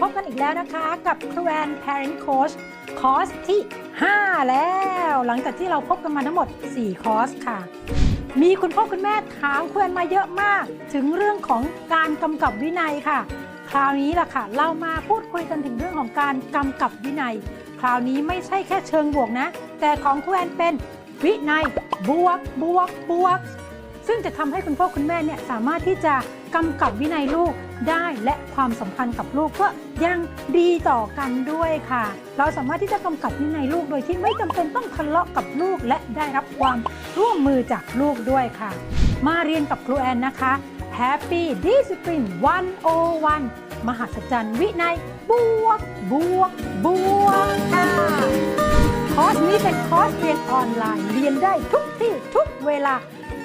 พบกันอีกแล้วนะคะ กับครูแอน Parent Coach คอร์สที่ 5 แล้ว หลังจากที่เราพบกันมาทั้งหมด 4 คอร์สค่ะ มีคุณพ่อคุณแม่ถามครูแอนมาเยอะมาก ถึงเรื่องของการกำกับวินัยค่ะ คราวนี้ล่ะค่ะ เรามาพูดคุยกันถึงเรื่องของการกำกับวินัย คราวนี้ไม่ใช่แค่เชิงบวกนะ แต่ของครูแอนเป็นวินัยบวกบวกบวก ซึ่งจะทำให้คุณพ่อคุณแม่เนี่ยสามารถที่จะ กำกับวินัยลูกได้และความสัมพันธ์กับลูกก็ยังดีต่อกันด้วยค่ะ เราสามารถที่จะกำกับวินัยลูกโดยที่ไม่จำเป็นต้องทะเลาะกับลูกและได้รับความร่วมมือจากลูกด้วยค่ะ มาเรียนกับครูแอนนะคะ Happy Discipline 101 มหัศจรรย์วินัยบวกบวกบวกค่ะ คอร์สนี้เป็นคอร์สเรียนออนไลน์เรียนได้ทุกที่ทุกเวลา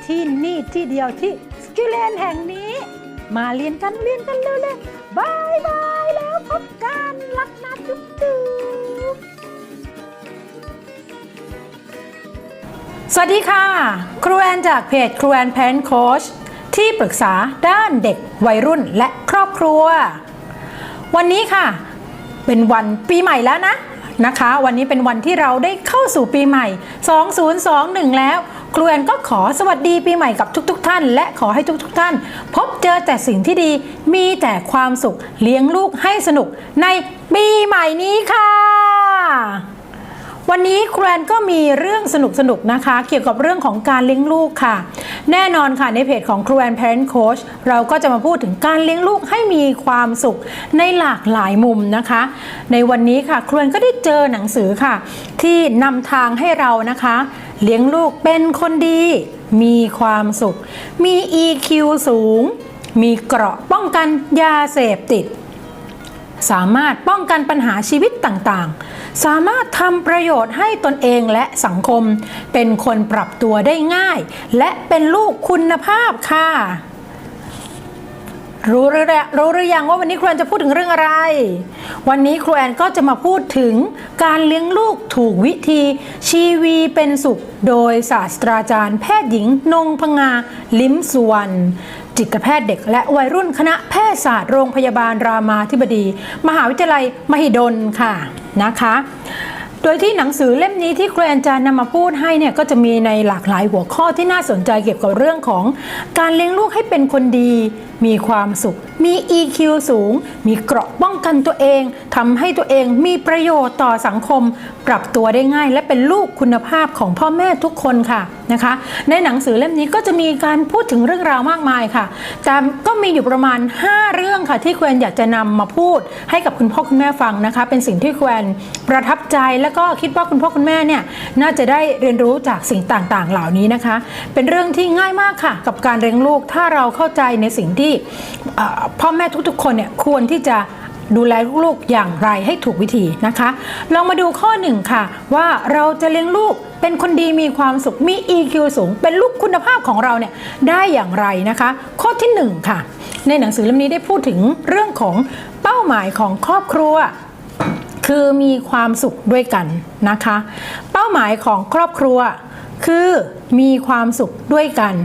ที่นี่ที่เดียวที่สกิลเลนแห่งนี้ มาเรียนกันเรียนกันเร็วๆบายบายแล้วพบกันรักนะจุ๊บจุ๊บสวัสดีค่ะ ครูแอนจากเพจครูแอนแพนโคชที่ปรึกษาด้านเด็กวัยรุ่นและครอบครัว วันนี้ค่ะ เป็นวันปีใหม่แล้วนะนะคะ วันนี้เป็นวันที่เราได้เข้าสู่ปีใหม่ 2021 แล้ว ครูแอนก็ขอสวัสดีปีใหม่กับทุกๆทท่าน และขอให้ทุกๆทท่าน พบเจอแต่สิ่งที่ดีมีแต่ความสุขเลี้ยงลูกให้สนุกในปีใหม่นี้ค่ะ วันนี้ครูแอนก็มีเรื่องสนุกๆนะคะ เกี่ยวกับเรื่องของการเลี้ยงลูกค่ะ แน่นอนค่ะในเพจของครูแอน Parent Coach เราก็จะมาพูดถึงการเลี้ยงลูกให้มีความสุขในหลากหลายมุมนะคะ ในวันนี้ค่ะครูแอนก็ได้เจอหนังสือค่ะ ที่นำทางให้เรานะคะ เลี้ยงลูกเป็นคนดี มีความสุข มี EQ สูง มีเกราะป้องกันยาเสพติด สามารถป้องกันปัญหาชีวิตต่างๆ สามารถทำประโยชน์ให้ตนเองและสังคม เป็นคนปรับตัวได้ง่าย และเป็นลูกคุณภาพค่ะ รู้หรือรู้หรือยังว่าวันนี้ครูแอนจะพูดถึงเรื่องอะไร วันนี้ครูแอนก็จะมาพูดถึงการเลี้ยงลูกถูกวิธีชีวีเป็นสุข โดยศาสตราจารย์ แพทย์หญิงนงพงา ลิ้มสุวรรณจิตแพทย์เด็กและวัยรุ่นคณะแพทยศาสตร์โรงพยาบาลรามาธิบดี มหาวิทยาลัยมหิดลค่ะนะคะ โดยที่หนังสือเล่มนี้ที่ครูแอนจานนำมาพูดให้เนี่ยก็จะมีในหลากหลายหัวข้อที่น่าสนใจเกี่ยวกับเรื่องของ การเลี้ยงลูกให้เป็นคนดี มีความสุข มี EQ สูง มีเกราะป้องกันตัวเองทำให้ตัวเองมีประโยชน์ต่อสังคม ปรับตัวได้ง่าย และเป็นลูกคุณภาพของพ่อแม่ทุกคนค่ะนะคะ ในหนังสือเล่มนี้ก็จะมีการพูดถึงเรื่องราวมากมายค่ะแต่ก็มีอยู่ประมาณ 5 เรื่องค่ะที่แควนอยากจะนำมาพูดให้กับคุณพ่อคุณแม่ฟังนะคะ เป็นสิ่งที่แควนประทับใจแล้วก็คิดว่าคุณพ่อคุณแม่เนี่ยน่าจะได้เรียนรู้จากสิ่งต่างๆ เหล่านี้นะคะ เป็นเรื่องที่ง่ายมากค่ะ กับการเลี้ยงลูกถ้าเราเข้าใจในสิ่งที่พ่อแม่ทุกๆ คนเนี่ยควรที่จะ ดูแลลูกๆอย่างไรให้ถูกวิธีนะคะ ลองมาดูข้อหนึ่งค่ะ ว่าเราจะเลี้ยงลูกเป็นคนดีมีความสุขมี EQ สูง เป็นลูกคุณภาพของเราเนี่ยได้อย่างไรนะคะ ข้อที่หนึ่งค่ะ ในหนังสือเล่มนี้ได้พูดถึงเรื่องของเป้าหมายของครอบครัว คือมีความสุขด้วยกันนะคะ เป้าหมายของครอบครัว คือมีความสุขด้วยกัน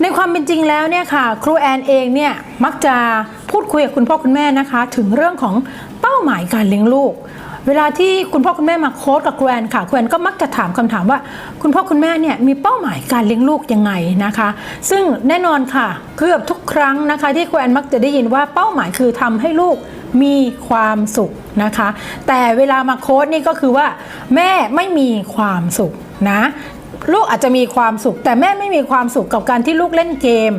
ในความเป็นจริงแล้วเนี่ยค่ะ ครูแอนเองเนี่ยมักจะ พูดคุยกับคุณพ่อคุณแม่นะคะ ถึงเรื่องของเป้าหมายการเลี้ยงลูก เวลาที่คุณพ่อคุณแม่มาโค้ดกับครูแอนค่ะครูแอนก็มักจะถามคำถามว่า คุณพ่อคุณแม่เนี่ยมีเป้าหมายการเลี้ยงลูกยังไงนะคะ ซึ่งแน่นอนค่ะเกือบทุกครั้งนะคะ ที่ครูแอนมักจะได้ยินว่าเป้าหมายคือทำให้ลูกมีความสุขนะคะ แต่เวลามาโค้ดนี่ก็คือว่า แม่ไม่มีความสุขนะ ลูกอาจจะมีความสุข แต่แม่ไม่มีความสุขกับการที่ลูกเล่นเกม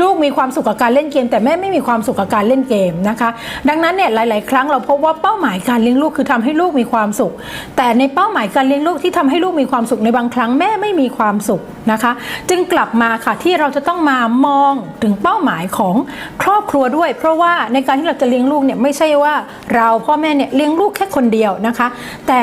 ลูกมีความสุขกับการเล่นเกม แต่แม่ไม่มีความสุขกับการเล่นเกมนะคะ ดังนั้นเนี่ยหลาย ๆ ครั้งเราพบว่าเป้าหมายการเลี้ยงลูกคือทำให้ลูกมีความสุข แต่ในเป้าหมายการเลี้ยงลูกที่ทำให้ลูกมีความสุขในบางครั้งแม่ไม่มีความสุขนะคะ จึงกลับมาค่ะที่เราจะต้องมามองถึงเป้าหมายของครอบครัวด้วย เพราะว่าในการที่เราจะเลี้ยงลูกเนี่ยไม่ใช่ว่าเราพ่อแม่เนี่ยเลี้ยงลูกแค่คนเดียวนะคะ แต่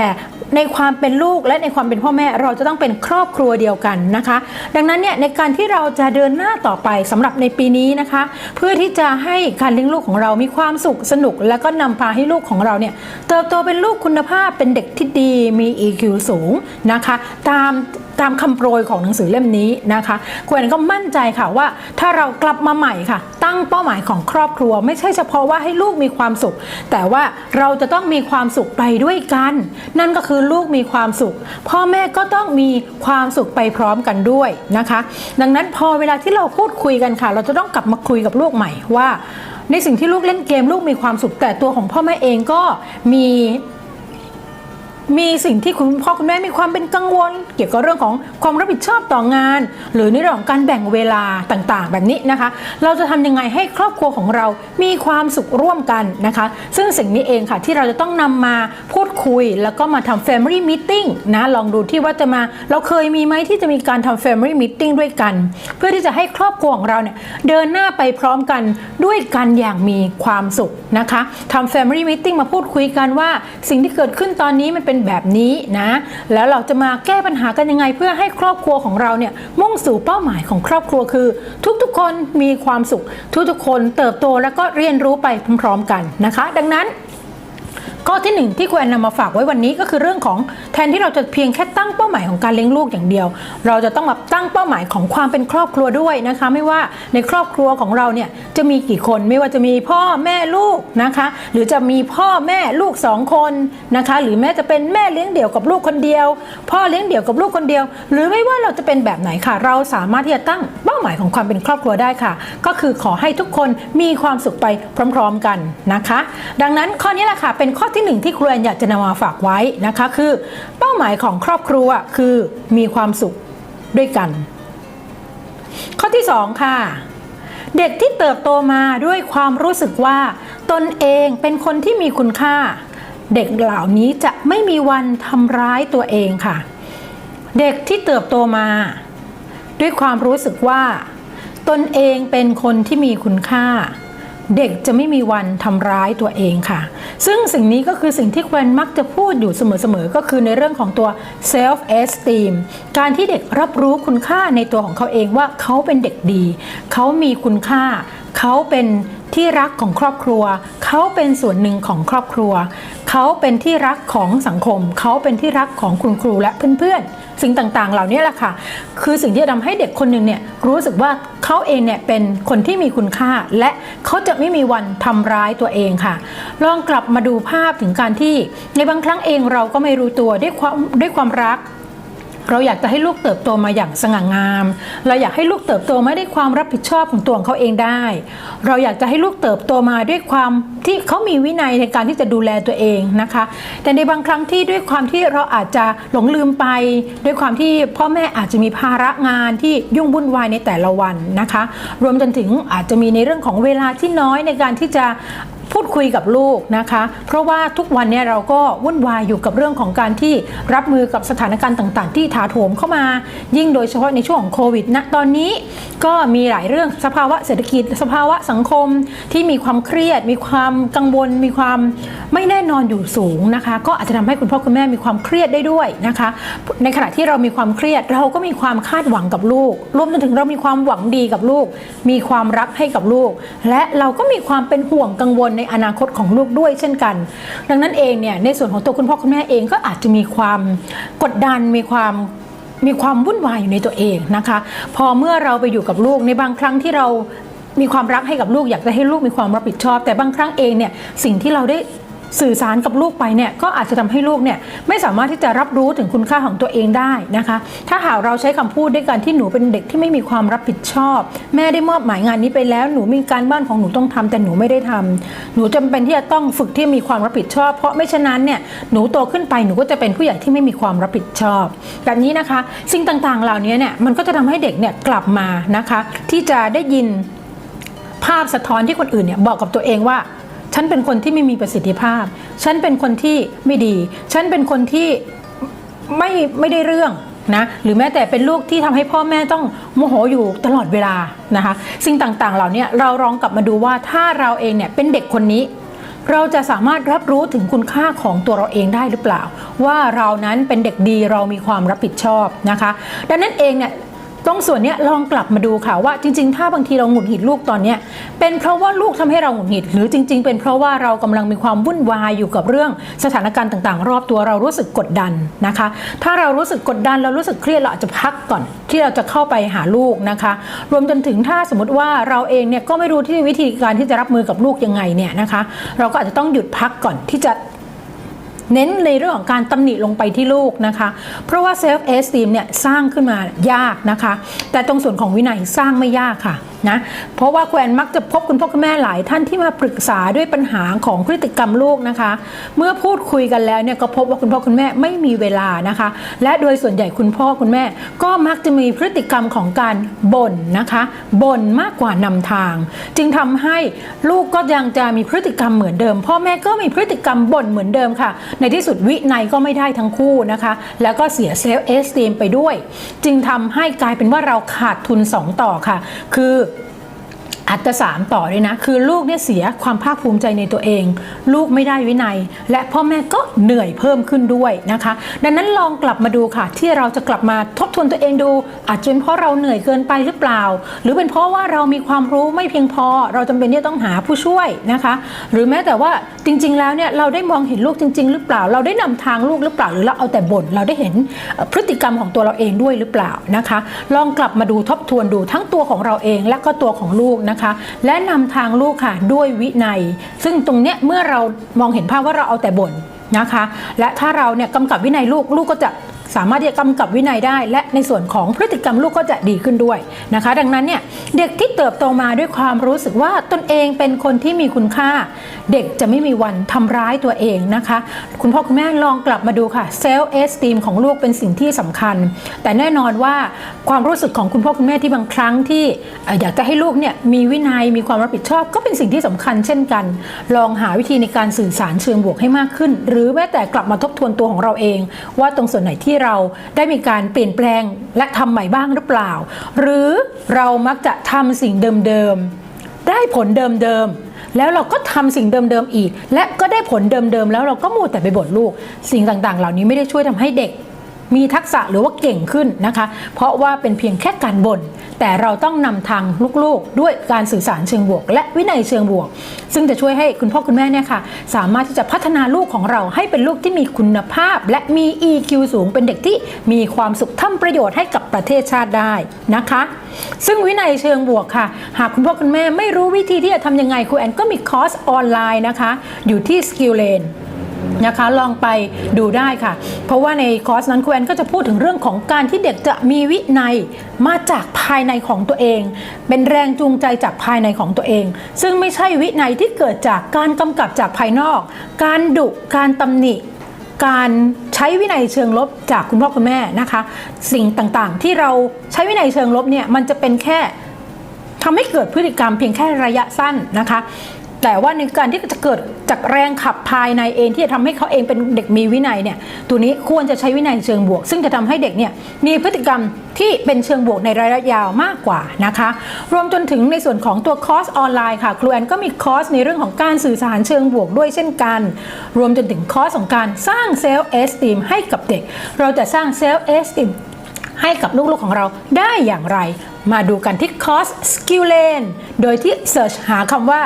ในความเป็นลูกและในความเป็นพ่อแม่เราจะต้องเป็นครอบครัวเดียวกันนะคะ ดังนั้นเนี่ยในการที่เราจะเดินหน้าต่อไปสำหรับในปีนี้นะคะ เพื่อที่จะให้การเลี้ยงลูกของเรามีความสุขสนุก แล้วก็นำพาให้ลูกของเราเนี่ยเติบโตเป็นลูกคุณภาพเป็นเด็กที่ดีมี EQ สูงนะคะ ตาม ตามคำโปรยของหนังสือเล่มนี้นะคะคุณแอนก็มั่นใจค่ะว่าถ้าเรากลับมาใหม่ค่ะ ตั้งเป้าหมายของครอบครัว ไม่ใช่เฉพาะว่าให้ลูกมีความสุข แต่ว่าเราจะต้องมีความสุขไปด้วยกัน นั่นก็คือลูกมีความสุข พ่อแม่ก็ต้องมีความสุขไปพร้อมกันด้วยนะคะ ดังนั้นพอเวลาที่เราพูดคุยกันค่ะ เราจะต้องกลับมาคุยกับลูกใหม่ว่า ในสิ่งที่ลูกเล่นเกมลูกมีความสุขแต่ตัวของพ่อแม่เองก็มี มีสิ่งที่คุณพ่อคุณแม่มีความเป็นกังวล เกี่ยวกับเรื่องของความรับผิดชอบต่องาน หรือในเรื่องของการแบ่งเวลาต่างๆ แบบนี้นะคะ เราจะทำยังไงให้ครอบครัวของเรามีความสุขร่วมกันนะคะ ซึ่งสิ่งนี้เองค่ะที่เราจะต้องนำมาพูดคุย แล้วก็มาทำ Family Meeting นะลองดูที่ว่าจะมา เราเคยมีไหมที่จะมีการทำ Family Meeting ด้วยกัน เพื่อที่จะให้ครอบครัวของเราเนี่ยเดินหน้าไปพร้อมกันด้วยกันอย่างมีความสุขนะคะทำ Family Meeting มาพูดคุยกันว่า สิ่งที่เกิดขึ้นตอนนี้มันเป็นแบบนี้นะ แล้วเราจะมาแก้ปัญหากันยังไง เพื่อให้ครอบครัวของเราเนี่ยมุ่งสู่เป้าหมายของครอบครัวคือ ทุกๆคนมีความสุข ทุกๆคนเติบโตแล้วก็เรียนรู้ไปพร้อมๆกันนะคะ ดังนั้น ข้อที่หนึ่งที่ควรนำมาฝากไว้วันนี้ก็คือเรื่องของแทนที่เราจะเพียงแค่ตั้งเป้าหมายของการเลี้ยงลูกอย่างเดียว เราจะต้องมาตั้งเป้าหมายของความเป็นครอบครัวด้วยนะคะ ไม่ว่าในครอบครัวของเราเนี่ยจะมีกี่คนไม่ว่าจะมีพ่อแม่ลูกนะคะ หรือจะมีพ่อแม่ลูกสองคนนะคะ หรือแม้จะเป็นแม่เลี้ยงเดี่ยวกับลูกคนเดียว พ่อเลี้ยงเดี่ยวกับลูกคนเดียว หรือไม่ว่าเราจะเป็นแบบไหนค่ะ เราสามารถที่จะตั้งเป้าหมายของความเป็นครอบครัวได้ค่ะ ก็คือขอให้ทุกคนมีความสุขไปพร้อม ๆ กันนะคะ ดังนั้นข้อนี้แหละค่ะเป็นข้อที่หนึ่งที่ครูแอนอยากจะนำมาฝากไว้นะคะ คือเป้าหมายของครอบครัวคือมีความสุขด้วยกัน ข้อที่สองค่ะ เด็กที่เติบโตมาด้วยความรู้สึกว่า ตนเองเป็นคนที่มีคุณค่า เด็กเหล่านี้จะไม่มีวันทำร้ายตัวเองค่ะ เด็กที่เติบโตมา ด้วยความรู้สึกว่า ตนเองเป็นคนที่มีคุณค่า เด็กจะไม่มีวันทำร้ายตัวเองค่ะ ซึ่งสิ่งนี้ก็คือสิ่งที่แควนมักจะพูดอยู่เสมอๆ ก็คือในเรื่องของตัว self esteem การที่เด็กรับรู้คุณค่าในตัวของเขาเองว่าเขาเป็นเด็กดี เขามีคุณค่า เขาเป็นที่รักของครอบครัว เขาเป็นส่วนหนึ่งของครอบครัว เขาเป็นที่รักของสังคม เขาเป็นที่รักของคุณครูและเพื่อนๆ สิ่งต่างๆ เหล่านี้แหละค่ะ คือสิ่งที่จะทำให้เด็กคนหนึ่งเนี่ยรู้สึกว่าเขาเองเนี่ยเป็นคนที่มีคุณค่า และเขาจะไม่มีวันทำร้ายตัวเองค่ะ ลองกลับมาดูภาพถึงการที่ในบางครั้งเองเราก็ไม่รู้ตัวด้วยความด้วยความรัก เราอยากจะให้ลูกเติบโตมาอย่างสง่างาม เราอยากให้ลูกเติบโตมาด้วยความรับผิดชอบของตัวของเขาเองได้ เราอยากจะให้ลูกเติบโตมาด้วยความที่เขามีวินัยในการที่จะดูแลตัวเองนะคะ แต่ในบางครั้งที่ด้วยความที่เราอาจจะหลงลืมไป ด้วยความที่พ่อแม่อาจจะมีภาระงานที่ยุ่งวุ่นวายในแต่ละวันนะคะ รวมจนถึงอาจจะมีในเรื่องของเวลาที่น้อยในการที่จะ พูดคุยกับลูกนะคะ เพราะว่าทุกวันเนี้เราก็วุ่นวายอยู่กับเรื่องของการที่รับมือกับสถานการณ์ต่างๆ ที่ถาโถมเข้ามา ยิ่งโดยเฉพาะในช่วงของโควิดณตอนนี้ก็มีหลายเรื่องสภาวะเศรษฐกิจ สภาวะสังคมที่มีความเครียด มีความกังวล มีความไม่แน่นอนอยู่สูงนะคะ ก็อาจจะทำให้คุณพ่อคุณแม่มีความเครียดได้ด้วยนะคะ ในขณะที่เรามีความเครียดเราก็มีความคาดหวังกับลูก รวมจนถึงเรามีความหวังดีกับลูก มีความรักให้กับลูก และเราก็มีความเป็นห่วงกังวลในอนาคตของลูกด้วยเช่นกัน ดังนั้นเองเนี่ยในส่วนของตัวคุณพ่อคุณแม่เองก็อาจจะมีความกดดันมีความมีความวุ่นวายอยู่ในตัวเองนะคะ พอเมื่อเราไปอยู่กับลูกในบางครั้งที่เรามีความรักให้กับลูกอยากจะให้ลูกมีความรับผิดชอบ แต่บางครั้งเองเนี่ยสิ่งที่เราได้ สื่อสารกับลูกไปเนี่ยก็อาจจะทำให้ลูกเนี่ยไม่สามารถที่จะรับรู้ถึงคุณค่าของตัวเองได้นะคะ ถ้าหากเราใช้คำพูดด้วยกันที่หนูเป็นเด็กที่ไม่มีความรับผิดชอบ แม่ได้มอบหมายงานนี้ไปแล้วหนูมีการบ้านของหนูต้องทำแต่หนูไม่ได้ทำหนูจำเป็นที่จะต้องฝึกที่มีความรับผิดชอบ เพราะไม่ฉะนั้นเนี่ยหนูโตขึ้นไปหนูก็จะเป็นผู้ใหญ่ที่ไม่มีความรับผิดชอบ แบบนี้นะคะสิ่งต่างๆเหล่านี้เนี่ยมันก็จะทำให้เด็กเนี่ยกลับมานะคะ ที่จะได้ยินภาพสะท้อนที่คนอื่นเนี่ยบอกกับตัวเองว่า ฉันเป็นคนที่ไม่มีประสิทธิภาพ ฉันเป็นคนที่ไม่ดี ฉันเป็นคนที่ไม่ไม่ได้เรื่องนะหรือแม้แต่เป็นลูกที่ทำให้พ่อแม่ต้องโมโหอยู่ตลอดเวลานะคะสิ่งต่างๆเหล่านี้เราลองกลับมาดูว่าถ้าเราเองเนี่ยเป็นเด็กคนนี้ เราจะสามารถรับรู้ถึงคุณค่าของตัวเราเองได้หรือเปล่า ว่าเรานั้นเป็นเด็กดีเรามีความรับผิดชอบนะคะ ดังนั้นเองเนี่ย ตรงส่วนนี้ลองกลับมาดูค่ะว่าจริง ๆ ถ้าบางทีเราหงุดหงิดลูกตอนนี้เป็นเพราะว่าลูกทำให้เราหงุดหงิด หรือจริง ๆ เป็นเพราะว่าเรากำลังมีความวุ่นวายอยู่กับเรื่องสถานการณ์ต่าง ๆ รอบตัวเรารู้สึกกดดันนะคะ ถ้าเรารู้สึกกดดันเรารู้สึกเครียดเราอาจจะพักก่อน ที่เราจะเข้าไปหาลูกนะคะ รวมจนถึงถ้าสมมติว่าเราเองเนี่ยก็ไม่รู้ที่วิธีการที่จะรับมือกับลูกยังไงเนี่ยนะคะ เราก็อาจจะต้องหยุดพักก่อนที่จะ เน้นในเรื่องของการตำหนิลงไปที่ลูกนะคะ เพราะว่าเซลฟ์เอสตีมเนี่ยสร้างขึ้นมายากนะคะ แต่ตรงส่วนของวินัยสร้างไม่ยากค่ะนะเพราะว่าแควนมักจะพบคุณพ่อคุณแม่หลายท่านที่มาปรึกษาด้วยปัญหาของพฤติกรรมลูกนะคะ เมื่อพูดคุยกันแล้วเนี่ยก็พบว่าคุณพ่อคุณแม่ไม่มีเวลานะคะ และโดยส่วนใหญ่คุณพ่อคุณแม่ก็มักจะมีพฤติกรรมของการบ่นนะคะบ่นมากกว่านำทาง จึงทำให้ลูกก็ยังจะมีพฤติกรรมเหมือนเดิม พ่อแม่ก็มีพฤติกรรมบ่นเหมือนเดิมค่ะ ในที่สุดวินัยก็ไม่ได้ทั้งคู่นะคะ แล้วก็เสียเซลล์เอสตีมไปด้วย จึงทำให้กลายเป็นว่าเราขาดทุน 2 ต่อค่ะ คือ อัตราสามต่อเลยนะ คือลูกเนี่ยเสียความภาคภูมิใจในตัวเอง ลูกไม่ได้วินัย และพ่อแม่ก็เหนื่อยเพิ่มขึ้นด้วยนะคะ ดังนั้นลองกลับมาดูค่ะ ที่เราจะกลับมาทบทวนตัวเองดู อาจจะเป็นเพราะเราเหนื่อยเกินไปหรือเปล่า หรือเป็นเพราะว่าเรามีความรู้ไม่เพียงพอ เราจำเป็นที่ต้องหาผู้ช่วยนะคะ หรือแม้แต่ว่าจริง ๆ แล้วเนี่ยเราได้มองเห็นลูกจริง ๆ หรือเปล่า เราได้นำทางลูกหรือเปล่า หรือเราเอาแต่บ่นเราได้เห็นพฤติกรรมของตัวเราเองด้วยหรือเปล่านะคะ ลองกลับมาดูทบทวนดูทั้งตัวของเราเองและก็ตัวของลูกนะคะและนำทางลูกค่ะด้วยวินัย ซึ่งตรงเนี้ยเมื่อเรามองเห็นภาพว่าเราเอาแต่บ่นนะคะ และถ้าเราเนี่ยกำกับวินัยลูกลูกก็จะ สามารถที่จะกำกับวินัยได้ และในส่วนของพฤติกรรมลูกก็จะดีขึ้นด้วยนะคะ ดังนั้นเนี่ยเด็กที่เติบโตมาด้วยความรู้สึกว่าตนเองเป็นคนที่มีคุณค่า เด็กจะไม่มีวันทำร้ายตัวเองนะคะ คุณพ่อคุณแม่ลองกลับมาดูค่ะเซลล์เอสตีมของลูกเป็นสิ่งที่สำคัญ แต่แน่นอนว่าความรู้สึกของคุณพ่อคุณแม่ที่บางครั้งที่อยากจะให้ลูกเนี่ยมีวินัยมีความรับผิดชอบก็เป็นสิ่งที่สำคัญเช่นกัน ลองหาวิธีในการสื่อสารเชิงบวกให้มากขึ้น หรือแม้แต่กลับมาทบทวนตัวของเราเอง ว่าตรงส่วนไหนที่เราได้มีการเปลี่ยนแปลงและทำใหม่บ้างหรือเปล่า หรือเรามักจะทำสิ่งเดิมๆได้ผลเดิมๆแล้วเราก็ทำสิ่งเดิมๆอีก และก็ได้ผลเดิมๆแล้วเราก็มูแต่ไปบ่นลูก สิ่งต่างๆ เหล่านี้ไม่ได้ช่วยทำให้เด็กมีทักษะหรือว่าเก่งขึ้นนะคะ เพราะว่าเป็นเพียงแค่การบ่น แต่เราต้องนำทางลูกๆ ด้วยการสื่อสารเชิงบวก และวินัยเชิงบวก ซึ่งจะช่วยให้คุณพ่อคุณแม่เนี่ยค่ะสามารถที่จะพัฒนาลูกของเราให้เป็นลูกที่มีคุณภาพ และมี EQ สูงเป็นเด็กที่มีความสุขทำประโยชน์ให้กับประเทศชาติได้นะคะ ซึ่งวินัยเชิงบวกค่ะ หากคุณพ่อคุณแม่ไม่รู้วิธีที่จะทำยังไงครูแอนก็มีคอร์สออนไลน์นะคะ อยู่ที่ Skill Lane นะคะลองไปดูได้ค่ะ เพราะว่าในคอร์สนั้นครูแอนก็จะพูดถึงเรื่องของการที่เด็กจะมีวินัยมาจากภายในของตัวเอง เป็นแรงจูงใจจากภายในของตัวเอง ซึ่งไม่ใช่วินัยที่เกิดจากการกำกับจากภายนอก การดุการตำหนิการใช้วินัยเชิงลบจากคุณพ่อคุณแม่นะคะ สิ่งต่างๆ ที่เราใช้วินัยเชิงลบเนี่ยมันจะเป็นแค่ทำให้เกิดพฤติกรรมเพียงแค่ระยะสั้นนะคะ แต่ว่าในการที่จะเกิดจากแรงขับภายในเองที่จะทำให้เขาเองเป็นเด็กมีวินัยเนี่ยตัวนี้ควรจะใช้วินัยเชิงบวก ซึ่งจะทำให้เด็กเนี่ยมีพฤติกรรมที่เป็นเชิงบวกในระยะยาวมากกว่านะคะ รวมจนถึงในส่วนของตัวคอร์สออนไลน์ค่ะครูแอนก็มีคอร์สในเรื่องของการสื่อสารเชิงบวกด้วยเช่นกัน รวมจนถึงคอร์สของการสร้างเซลล์เอสติมให้กับเด็ก เราจะสร้างเซลล์เอสติมให้กับลูกๆของเราได้อย่างไร มาดูกันที่คอร์ส Skill Lane โดยที่เสิร์ชหาคำว่า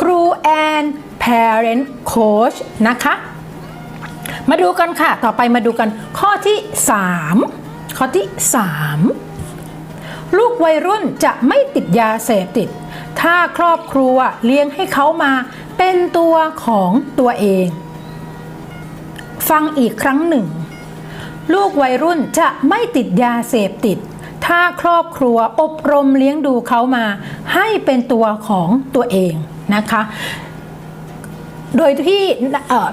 ครูแอน Parent Coach นะคะ มาดูกันค่ะ ต่อไปมาดูกันข้อที่ 3 ข้อที่ 3 ลูกวัยรุ่นจะไม่ติดยาเสพติด ถ้าครอบครัวเลี้ยงให้เขามาเป็นตัวของตัวเอง ฟังอีกครั้งหนึ่ง ลูกวัยรุ่นจะไม่ติดยาเสพติด ถ้าครอบครัวอบรมเลี้ยงดูเขามา ให้เป็นตัวของตัวเองนะคะ โดยที่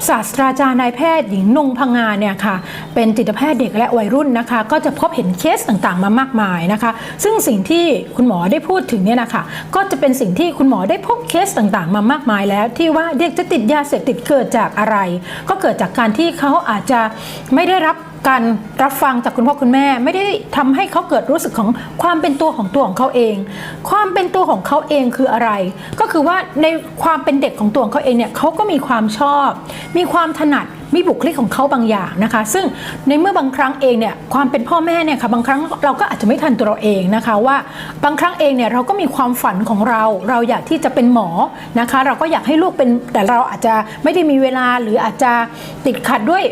ศาสตราจารย์นายแพทย์หญิงนงพังงานเนี่ยค่ะเป็นจิตแพทย์เด็กและวัยรุ่นนะคะ ก็จะพบเห็นเคสต่างๆ มามากมายนะคะ ซึ่งสิ่งที่คุณหมอได้พูดถึงเนี่ยนะคะก็จะเป็นสิ่งที่คุณหมอได้พบเคสต่างๆ มามากมายแล้ว ที่ว่าเด็กจะติดยาเสพติดเกิดจากอะไร ก็เกิดจากการที่เขาอาจจะไม่ได้รับ การรับฟังจากคุณพ่อคุณแม่ ไม่ได้ทำให้เขาเกิดรู้สึกของความเป็นตัวของตัวของเขาเอง ความเป็นตัวของเขาเองคืออะไร ก็คือว่าในความเป็นเด็กของตัวของเขาเองเนี่ยเขาก็มีความชอบ มีความถนัดมีบุคลิกของเขาบางอย่างนะคะ ซึ่งในเมื่อบางครั้งเองเนี่ยความเป็นพ่อแม่เนี่ยค่ะบางครั้งเราก็อาจจะไม่ทันตัวเราเองนะคะว่าบางครั้งเองเนี่ยเราก็มีความฝันของเรา เราอยากที่จะเป็นหมอนะคะ เราก็อยากให้ลูกเป็นแต่เราอาจจะไม่ได้มีเวลาหรืออาจจะติดขัดด้วย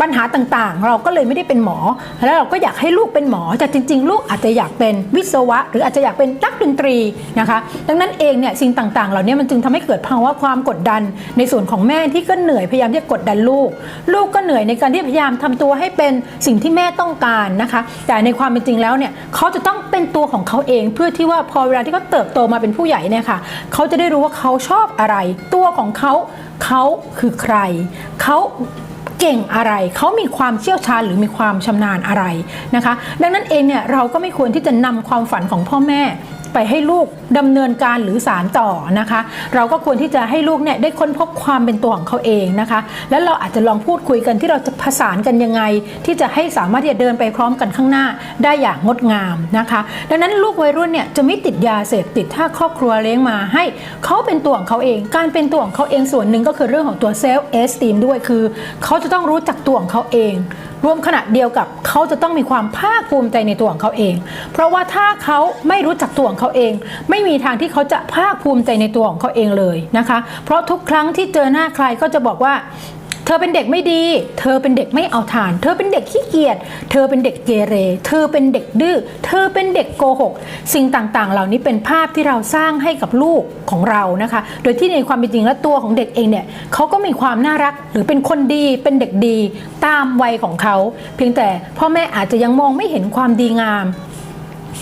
ปัญหาต่างๆ เราก็เลยไม่ได้เป็นหมอ แล้วเราก็อยากให้ลูกเป็นหมอแต่จริง ๆ ลูกอาจจะอยากเป็นวิศวะ หรืออาจจะอยากเป็นนักดนตรีนะคะ ดังนั้นเองเนี่ยสิ่งต่างๆ เหล่านี้มันจึงทำให้เกิดภาวะความกดดัน ในส่วนของแม่ที่ก็เหนื่อยพยายามที่จะกดดันลูก ลูกก็เหนื่อยในการที่พยายามทำตัวให้เป็นสิ่งที่แม่ต้องการนะคะ แต่ในความเป็นจริงแล้วเนี่ยเขาจะต้องเป็นตัวของเขาเองเพื่อที่ว่าพอเวลาที่เขาเติบโตมาเป็นผู้ใหญ่เนี่ยค่ะเขาจะได้รู้ว่าเขาชอบอะไร ตัวของเขาเขาคือใครเขา เก่งอะไร เขามีความเชี่ยวชาญหรือมีความชำนาญอะไรนะคะ ดังนั้นเองเนี่ยเราก็ไม่ควรที่จะนำความฝันของพ่อแม่ ไปให้ลูกดำเนินการหรือสารต่อนะคะ เราก็ควรที่จะให้ลูกเนี่ยได้ค้นพบความเป็นตัวของเขาเองนะคะ แล้วเราอาจจะลองพูดคุยกันที่เราจะผสานกันยังไง ที่จะให้สามารถที่จะเดินไปพร้อมกันข้างหน้าได้อย่างงดงามนะคะ ดังนั้นลูกวัยรุ่นเนี่ยจะไม่ติดยาเสพติดถ้าครอบครัวเลี้ยงมาให้เขาเป็นตัวของเขาเอง การเป็นตัวของเขาเองส่วนหนึ่งก็คือเรื่องของตัวเซลฟ์เอสติมด้วยคือ เขาจะต้องรู้จักตัวของเขาเองรวมขณะเดียวกับเขาจะต้องมีความภาคภูมิใจในตัวของเขาเอง เพราะว่าถ้าเขาไม่รู้จักตัวของเขาเอง ไม่มีทางที่เขาจะภาคภูมิใจในตัวของเขาเองเลยนะคะ เพราะทุกครั้งที่เจอหน้าใครก็จะบอกว่า เธอเป็นเด็กไม่ดี เธอเป็นเด็กไม่เอาทาน เธอเป็นเด็กขี้เกียจ เธอเป็นเด็กเกเร เธอเป็นเด็กดื้อ เธอเป็นเด็กโกหก สิ่งต่างๆ เหล่านี้เป็นภาพที่เราสร้างให้กับลูกของเรานะคะ โดยที่ในความเป็นจริงแล้วตัวของเด็กเองเนี่ยเขาก็มีความน่ารักหรือเป็นคนดี เป็นเด็กดีตามวัยของเขา เพียงแต่พ่อแม่อาจจะยังมองไม่เห็นความดีงาม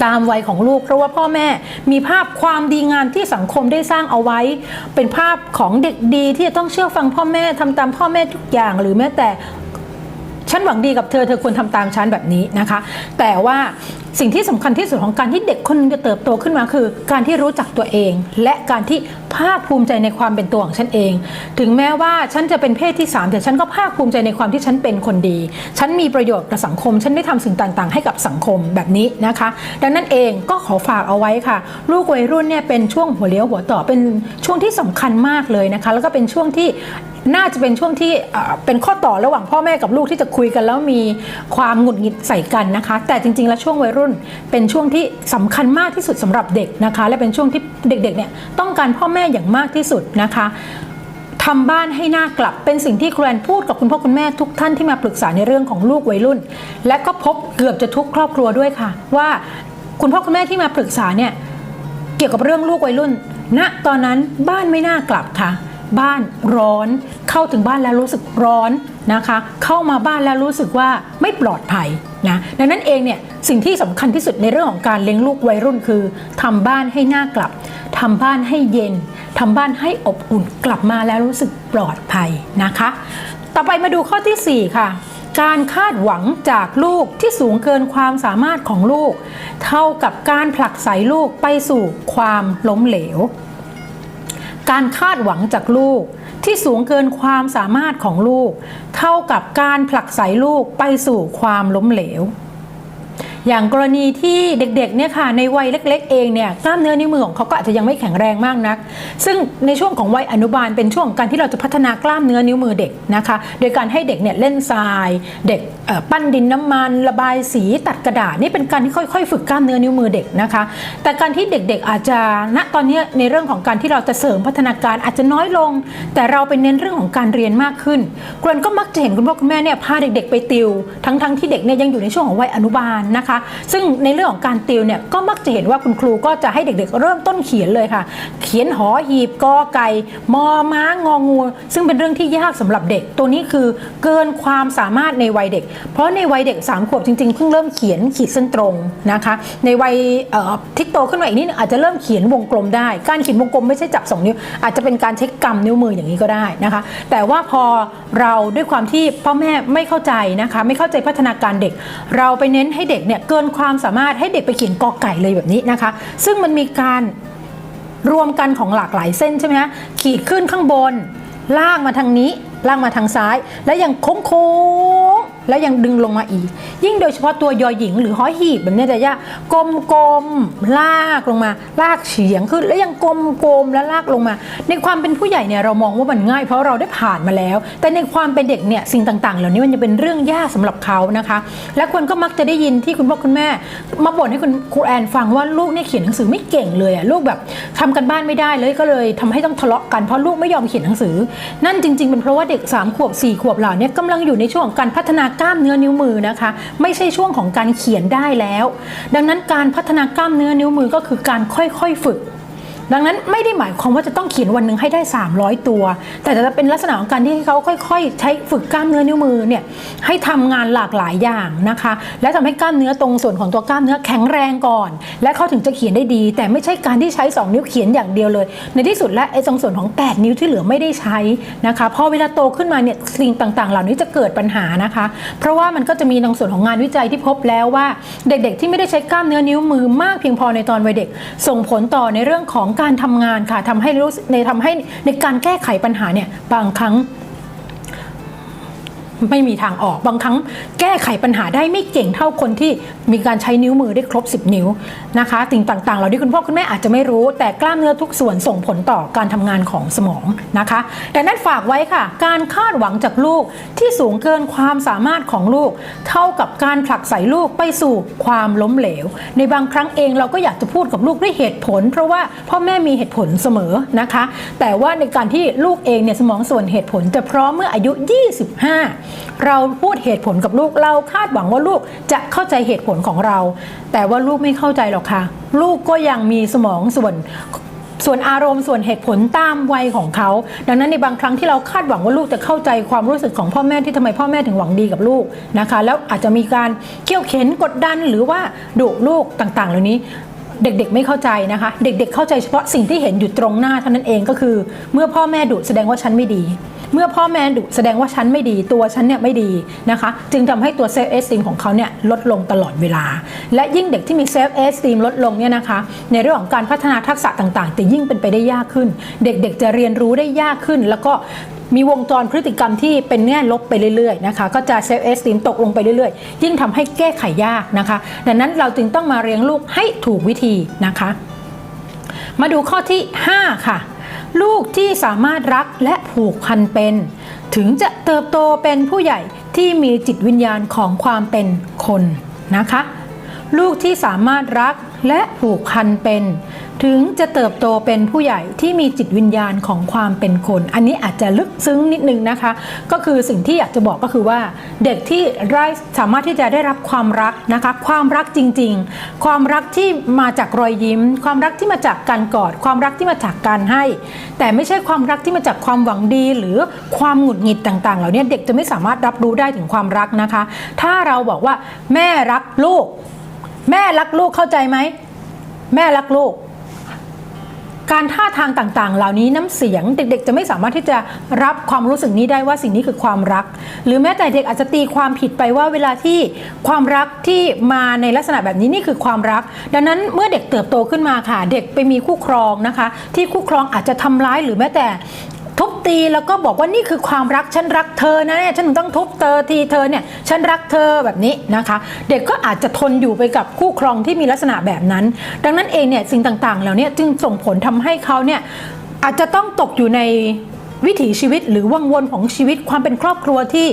ตามวัยของลูก เพราะว่าพ่อแม่มีภาพความดีงามที่สังคมได้สร้างเอาไว้ เป็นภาพของเด็กดีที่จะต้องเชื่อฟังพ่อแม่ทำตามพ่อแม่ทุกอย่าง หรือแม้แต่ ฉันหวังดีกับเธอเธอควรทำตามฉันแบบนี้นะคะ แต่ว่าสิ่งที่สำคัญที่สุดของการที่เด็กคนนึงจะเติบโตขึ้นมาคือ การที่รู้จักตัวเอง และการที่ภาคภูมิใจในความเป็นตัวของฉันเอง ถึงแม้ว่าฉันจะเป็นเพศที่ 3 แต่ฉันก็ภาคภูมิใจในความที่ฉันเป็นคนดี ฉันมีประโยชน์กับสังคม ฉันได้ทำสิ่งต่าง ๆ ให้กับสังคมแบบนี้นะคะ ดังนั้นเองก็ขอฝากเอาไว้ค่ะ ลูกวัยรุ่นเนี่ยเป็นช่วงหัวเลี้ยวหัวต่อเป็นช่วงที่สำคัญมากเลยนะคะ แล้วก็เป็นช่วงที่ น่าจะเป็นช่วงที่เป็นข้อต่อระหว่างพ่อแม่กับลูกที่จะคุยกันแล้วมีความหงุดหงิดใส่กันนะคะ แต่จริงๆ แล้วช่วงวัยรุ่นเป็นช่วงที่สำคัญมากที่สุดสำหรับเด็กนะคะ และเป็นช่วงที่เด็กๆเนี่ยต้องการพ่อแม่อย่างมากที่สุดนะคะทำบ้านให้หน้ากลับเป็นสิ่งที่ครูแอนพูดกับคุณพ่อคุณแม่ทุกท่านที่มาปรึกษาในเรื่องของลูกวัยรุ่น และก็พบเกือบจะทุกครอบครัวด้วยค่ะ ว่าคุณพ่อคุณแม่ที่มาปรึกษาเนี่ยเกี่ยวกับเรื่องลูกวัยรุ่นณตอนนั้นบ้านไม่น่ากลับค่ะ บ้านร้อน เข้าถึงบ้านแล้วรู้สึกร้อนนะคะ เข้ามาบ้านแล้วรู้สึกว่าไม่ปลอดภัยนะดังนั้นเองเนี่ยสิ่งที่สำคัญที่สุดในเรื่องของการเลี้ยงลูกวัยรุ่นคือทำบ้านให้หน่ากลับทำบ้านให้เย็นทำบ้านให้อบอุ่นกลับมาแล้วรู้สึกปลอดภัยนะคะ ต่อไปมาดูข้อทีสี่ 4 ค่ะการคาดหวังจากลูกที่สูงเกินความสามารถของลูก เท่ากับการผลักไสลูกไปสู่ความล้มเหลว การคาดหวังจากลูก ที่สูงเกินความสามารถของลูก เท่ากับการผลักไสลูกไปสู่ความล้มเหลว อย่างกรณีที่เด็กๆเนี่ยค่ะในวัยเล็ก ๆ เองเนี่ยกล้ามเนื้อนิ้วมือของเขาก็อาจจะยังไม่แข็งแรงมากนัก ซึ่งในช่วงของวัยอนุบาลเป็นช่วงการที่เราจะพัฒนากล้ามเนื้อนิ้วมือเด็กนะคะ โดยการให้เด็กเนี่ยเล่นทราย เด็กปั้นดินน้ำมัน ระบายสีตัดกระดาษนี่เป็นการที่ค่อยๆ ฝึกกล้ามเนื้อนิ้วมือเด็กนะคะ แต่การที่เด็กๆอาจจะณตอนนี้ในเรื่องของการที่เราจะเสริมพัฒนาการอาจจะน้อยลง แต่เราไปเน้นเรื่องของการเรียนมากขึ้นกรนก็มักจะเห็นคุณพ่อคุณแม่เนี่ยพาเด็กๆไปติว ทั้งๆที่เด็กเนี่ยยังอยู่ในช่วงของวัยอนุบาลนะคะซึ่งในเรื่องของการติวเนี่ยก็มักจะเห็นว่าคุณครูก็จะให้เด็กๆ เริ่มต้นเขียนเลยค่ะ เขียนหอหีบกอไก่มอม้างองู ซึ่งเป็นเรื่องที่ยากสำหรับเด็ก ตัวนี้คือเกินความสามารถในวัยเด็ก เพราะในวัยเด็ก3ามขวบจริงๆเพิ่งเริ่มเขียนขีดเส้นตรงนะคะในวัยที่โตขึ้นมาอีกนิดนึงอาจจะเริ่มเขียนวงกลมได้ การเขียนวงกลมไม่ใช่จับสองนิ้ว อาจจะเป็นการใช้กำนิ้วมืออย่างนี้ก็ได้นะคะ แต่ว่าพอเราด้วยความที่พ่อแม่ไม่เข้าใจนะคะ ไม่เข้าใจพัฒนาการเด็ก เราไปเน้นให้เด็กเนี่ยเกินความสามารถให้เด็กไปเขียนกอไก่เลยแบบนี้นะคะ ซึ่งมันมีการรวมกันของหลากหลายเส้นใช่ไหมฮะขีดขึ้นข้างบน ล่างมาทางนี้ ล่างมาทางซ้าย และยังโค้ง แล้วยังดึงลงมาอีก ยิ่งโดยเฉพาะตัวยอหญิงหรือหอหีบแบบนี้จะยากกลมๆลากลงมา ลากเฉียงขึ้น แล้วยังกลมๆแล้วลากลงมา ในความเป็นผู้ใหญ่เนี่ยเรามองว่ามันง่าย เพราะเราได้ผ่านมาแล้ว แต่ในความเป็นเด็กเนี่ยสิ่งต่างๆ เหล่านี้มันจะเป็นเรื่องยากสำหรับเขานะคะ และคนก็มักจะได้ยินที่คุณพ่อคุณแม่ มาบ่นให้คุณครูแอนฟังว่าลูกเนี่ยเขียนหนังสือไม่เก่งเลยอะลูกแบบทำกันบ้านไม่ได้เลยก็เลยทำให้ต้องทะเลาะกันเพราะลูกไม่ยอมเขียนหนังสือ นั่นจริง ๆ เป็นเพราะว่าเด็ก3ขวบ4ขวบเหล่านี้กำลังอยู่ในช่วงของการพัฒนากล้ามเนื้อนิ้วมือนะคะ ไม่ใช่ช่วงของการเขียนได้แล้ว ดังนั้นการพัฒนากล้ามเนื้อนิ้วมือก็คือการค่อยๆฝึก ดังนั้นไม่ได้หมายความว่าจะต้องเขียนวันหนึ่งให้ได้ 300 ตัว แต่จะเป็นลักษณะของการที่เขาค่อยๆ ใช้ฝึกกล้ามเนื้อนิ้วมือเนี่ยให้ทำงานหลากหลายอย่างนะคะ และทำให้กล้ามเนื้อตรงส่วนของตัวกล้ามเนื้อแข็งแรงก่อน และเขาถึงจะเขียนได้ดี แต่ไม่ใช่การที่ใช้ 2 นิ้วเขียนอย่างเดียวเลย ในที่สุดและไอ้ตรงส่วนของ 8 นิ้วที่เหลือไม่ได้ใช้นะคะพอเวลาโตขึ้นมาเนี่ยสิ่งต่างๆ เหล่านี้จะเกิดปัญหานะคะ เพราะว่ามันก็จะมีในส่วนของงานวิจัยที่พบแล้วว่า เด็กๆ ที่ไม่ได้ใช้กล้ามเนื้อนิ้วมือมากเพียงพอในตอนวัยเด็ก ส่งผลต่อในเรื่องของการทำงานค่ะทำให้รู้ในทำให้ในการแก้ไขปัญหาเนี่ยบางครั้ง ไม่มีทางออก บางครั้งแก้ไขปัญหาได้ไม่เก่งเท่าคนที่มีการใช้นิ้วมือได้ครบ 10 นิ้วนะคะสิ่งต่างๆ เหล่านี้คุณพ่อคุณแม่อาจจะไม่รู้ แต่กล้ามเนื้อทุกส่วนส่งผลต่อการทำงานของสมองนะคะดังนั้นฝากไว้ค่ะ การคาดหวังจากลูกที่สูงเกินความสามารถของลูก เท่ากับการผลักใส่ลูกไปสู่ความล้มเหลว ในบางครั้งเองเราก็อยากจะพูดกับลูกด้วยเหตุผล เพราะว่าพ่อแม่มีเหตุผลเสมอนะคะ แต่ว่าในการที่ลูกเองเนี่ยสมองส่วนเหตุผลจะพร้อมเมื่ออายุ 25เราพูดเหตุผลกับลูกเราคาดหวังว่าลูกจะเข้าใจเหตุผลของเรา แต่ว่าลูกไม่เข้าใจหรอกค่ะ ลูกก็ยังมีสมองส่วนส่วนอารมณ์ส่วนเหตุผลตามวัยของเขา ดังนั้นในบางครั้งที่เราคาดหวังว่าลูกจะเข้าใจความรู้สึกของพ่อแม่ที่ทำไมพ่อแม่ถึงหวังดีกับลูกนะคะ แล้วอาจจะมีการเขี่ยวเข็นกดดันหรือว่าดุลูกต่างๆ เหล่านี้ เด็กๆไม่เข้าใจนะคะ เด็กๆเข้าใจเฉพาะสิ่งที่เห็นอยู่ตรงหน้าเท่านั้นเองก็คือ เมื่อพ่อแม่ดุแสดงว่าฉันไม่ดี เมื่อพ่อแม่ดุแสดงว่าฉันไม่ดี ตัวฉันเนี่ยไม่ดีนะคะ จึงทำให้ตัวเซฟเอสติมของเขาเนี่ยลดลงตลอดเวลา และยิ่งเด็กที่มีเซฟเอสติมลดลงเนี่ยนะคะ ในเรื่องของการพัฒนาทักษะต่างๆแต่ยิ่งเป็นไปได้ยากขึ้น เด็กๆจะเรียนรู้ได้ยากขึ้น แล้วก็ มีวงจรพฤติกรรมที่เป็นแง่ลบไปเรื่อยๆนะคะก็จะเซลฟ์เอสติมตกลงไปเรื่อยๆ ยิ่งทำให้แก้ไขยากนะคะ ดังนั้นเราจึงต้องมาเลี้ยงลูกให้ถูกวิธีนะคะ มาดูข้อที่ 5 ค่ะ ลูกที่สามารถรักและผูกพันเป็น ถึงจะเติบโตเป็นผู้ใหญ่ที่มีจิตวิญญาณของความเป็นคนนะคะ ลูกที่สามารถรักและผูกพันเป็น ถึงจะเติบโตเป็นผู้ใหญ่ที่มีจิตวิญญาณของความเป็นคน อันนี้อาจจะลึกซึ้งนิดนึงนะคะ ก็คือสิ่งที่อยากจะบอกก็คือว่า เด็กที่ได้สามารถที่จะได้รับความรักนะคะ ความรักจริง ๆ ความรักที่มาจากรอยยิ้ม ความรักที่มาจากการกอด ความรักที่มาจากการให้ แต่ไม่ใช่ความรักที่มาจากความหวังดี หรือความหงุดหงิดต่าง ๆ เหล่านี้เด็กจะไม่สามารถรับรู้ได้ถึงความรักนะคะ ถ้าเราบอกว่า แม่รักลูก แม่รักลูกเข้าใจไหมแม่รักลูก การท่าทางต่างๆ เหล่านี้น้ำเสียงเด็กๆ จะไม่สามารถที่จะรับความรู้สึกนี้ได้ว่าสิ่งนี้คือความรัก หรือแม้แต่เด็กอาจจะตีความผิดไปว่าเวลาที่ความรักที่มาในลักษณะแบบนี้นี่คือความรัก ดังนั้นเมื่อเด็กเติบโตขึ้นมาค่ะ เด็กไปมีคู่ครองนะคะ ที่คู่ครองอาจจะทำร้ายหรือแม้แต่ ทุบตีแล้วก็บอกว่านี่คือความรักฉันรักเธอนะเนี่ยฉันต้องทุบเธอทีเธอเนี่ยฉันรักเธอแบบนี้นะคะ เด็กก็อาจจะทนอยู่ไปกับคู่ครองที่มีลักษณะแบบนั้น ดังนั้นเองเนี่ยสิ่งต่างๆ เหล่านี้จึงส่งผลทำให้เขาเนี่ยอาจจะต้องตกอยู่ในวิถีชีวิตหรือวังวนของชีวิตความเป็นครอบครัวที่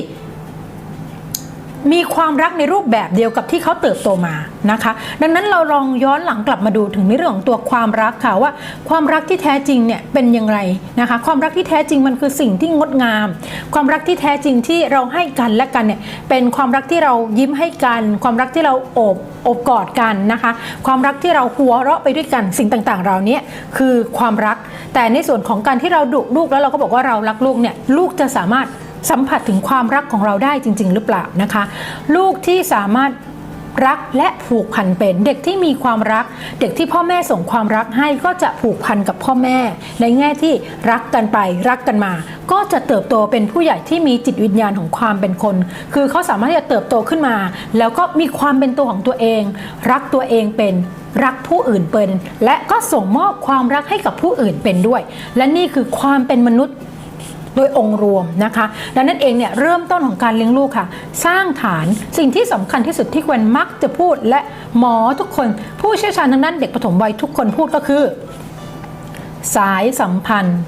มีความรักในรูปแบบเดียวกับที่เขาเติบโตมานะคะ ดังนั้นเราลองย้อนหลังกลับมาดูถึงในเรื่องของตัวความรักค่ะว่า ความรักที่แท้จริงเนี่ยเป็นอย่างไรนะคะ ความรักที่แท้จริงมันคือสิ่งที่งดงาม ความรักที่แท้จริงที่เราให้กันและกันเนี่ยเป็นความรักที่เรายิ้มให้กัน ความรักที่เราโอบอบกอดกันนะคะ ความรักที่เราหัวเราะไปด้วยกันสิ่งต่างๆ เราเนี้ยคือความรัก แต่ในส่วนของการที่เราดุลูกแล้วเราก็บอกว่าเรารักลูกเนี่ยลูกจะสามารถ สัมผัสถึงความรักของเราได้จริง ๆ หรือเปล่านะคะ ลูกที่สามารถรักและผูกพันเป็นเด็กที่มีความรัก เด็กที่พ่อแม่ส่งความรักให้ก็จะผูกพันกับพ่อแม่ ในแง่ที่รักกันไปรักกันมา ก็จะเติบโตเป็นผู้ใหญ่ที่มีจิตวิญญาณของความเป็นคน คือเขาสามารถที่จะเติบโตขึ้นมา แล้วก็มีความเป็นตัวของตัวเอง รักตัวเองเป็นรักผู้อื่นเป็น และก็ส่งมอบความรักให้กับผู้อื่นเป็นด้วย และนี่คือความเป็นมนุษย์ โดยองค์รวมนะคะ ดังนั้นเองเนี่ยเริ่มต้นของการเลี้ยงลูกค่ะ สร้างฐานสิ่งที่สำคัญที่สุดที่ควรมักจะพูดและหมอทุกคน ผู้เชี่ยวชาญทางด้านเด็กปฐมวัยทุกคนพูดก็คือ สายสัมพันธ์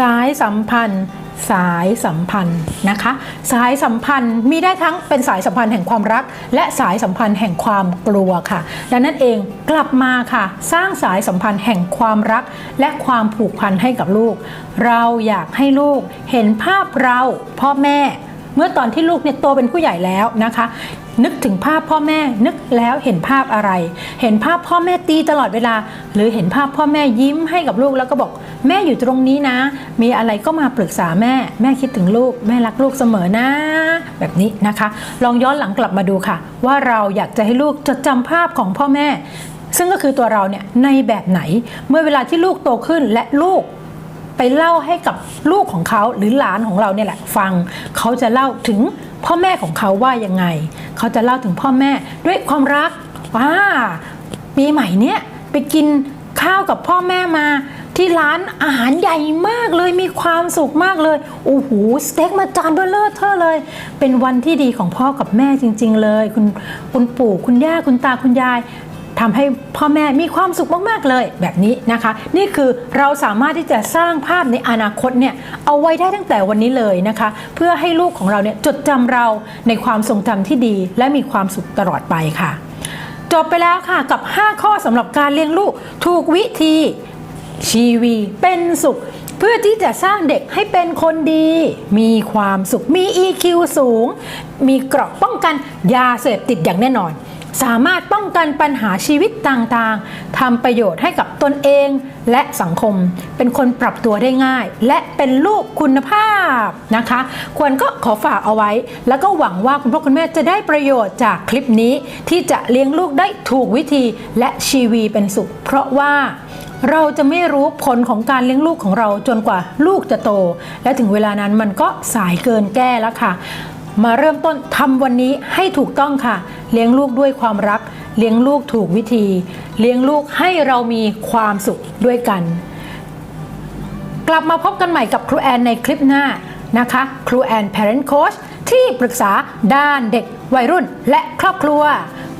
สายสัมพันธ์ สายสัมพันธ์นะคะ สายสัมพันธ์มีได้ทั้งเป็นสายสัมพันธ์แห่งความรัก และสายสัมพันธ์แห่งความกลัวค่ะ ดังนั้นเองกลับมาค่ะ สร้างสายสัมพันธ์แห่งความรัก และความผูกพันให้กับลูก เราอยากให้ลูกเห็นภาพเราพ่อแม่เมื่อตอนที่ลูกเนี่ยโตเป็นผู้ใหญ่แล้วนะคะ นึกถึงภาพพ่อแม่นึกแล้วเห็นภาพอะไร เห็นภาพพ่อแม่ตีตลอดเวลา หรือเห็นภาพพ่อแม่ยิ้มให้กับลูกแล้วก็บอก แม่อยู่ตรงนี้นะ มีอะไรก็มาปรึกษาแม่ แม่คิดถึงลูก แม่รักลูกเสมอนะ แบบนี้นะคะ ลองย้อนหลังกลับมาดูค่ะ ว่าเราอยากจะให้ลูกจดจำภาพของพ่อแม่ ซึ่งก็คือตัวเราเนี่ยในแบบไหนเมื่อเวลาที่ลูกโตขึ้นและลูกไปเล่าให้กับลูกของเขาหรือหลานของเราเนี่ยแหละฟังเขาจะเล่าถึง พ่อแม่ของเขาว่ายังไง เขาจะเล่าถึงพ่อแม่ด้วยความรักว่าปีใหม่เนี้ยไปกินข้าวกับพ่อแม่มาที่ร้านอาหารใหญ่มากเลยมีความสุขมากเลยโอ้โหสเต็กมาจานเบลเลอร์เทอเลย เป็นวันที่ดีของพ่อกับแม่จริง ๆ เลย คุณคุณปู่คุณย่าคุณตาคุณยาย ทำให้พ่อแม่มีความสุขมากๆเลยแบบนี้นะคะ นี่คือเราสามารถที่จะสร้างภาพในอนาคตเนี่ยเอาไว้ได้ตั้งแต่วันนี้เลยนะคะ เพื่อให้ลูกของเราเนี่ยจดจำเราในความทรงจำที่ดี และมีความสุขตลอดไปค่ะ จบไปแล้วค่ะกับ 5 ข้อสำหรับการเลี้ยงลูกถูกวิธีชีวีเป็นสุขเพื่อที่จะสร้างเด็กให้เป็นคนดี มีความสุข มี EQ สูง มีเกราะป้องกันยาเสพติดอย่างแน่นอน สามารถป้องกันปัญหาชีวิตต่างๆทำประโยชน์ให้กับตนเองและสังคม เป็นคนปรับตัวได้ง่าย และเป็นลูกคุณภาพนะคะ ควรก็ขอฝากเอาไว้ แล้วก็หวังว่าคุณพ่อคุณแม่จะได้ประโยชน์จากคลิปนี้ ที่จะเลี้ยงลูกได้ถูกวิธีและชีวีเป็นสุข เพราะว่าเราจะไม่รู้ผลของการเลี้ยงลูกของเราจนกว่าลูกจะโต และถึงเวลานั้นมันก็สายเกินแก้แล้วค่ะ มาเริ่มต้นทำวันนี้ให้ถูกต้องค่ะ เลี้ยงลูกด้วยความรัก เลี้ยงลูกถูกวิธี เลี้ยงลูกให้เรามีความสุขด้วยกัน กลับมาพบกันใหม่กับครูแอนในคลิปหน้านะคะ ครูแอน Parent Coach ที่ปรึกษาด้านเด็กวัยรุ่นและครอบครัว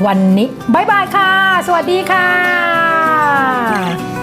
วันนี้บายบายค่ะ สวัสดีค่ะ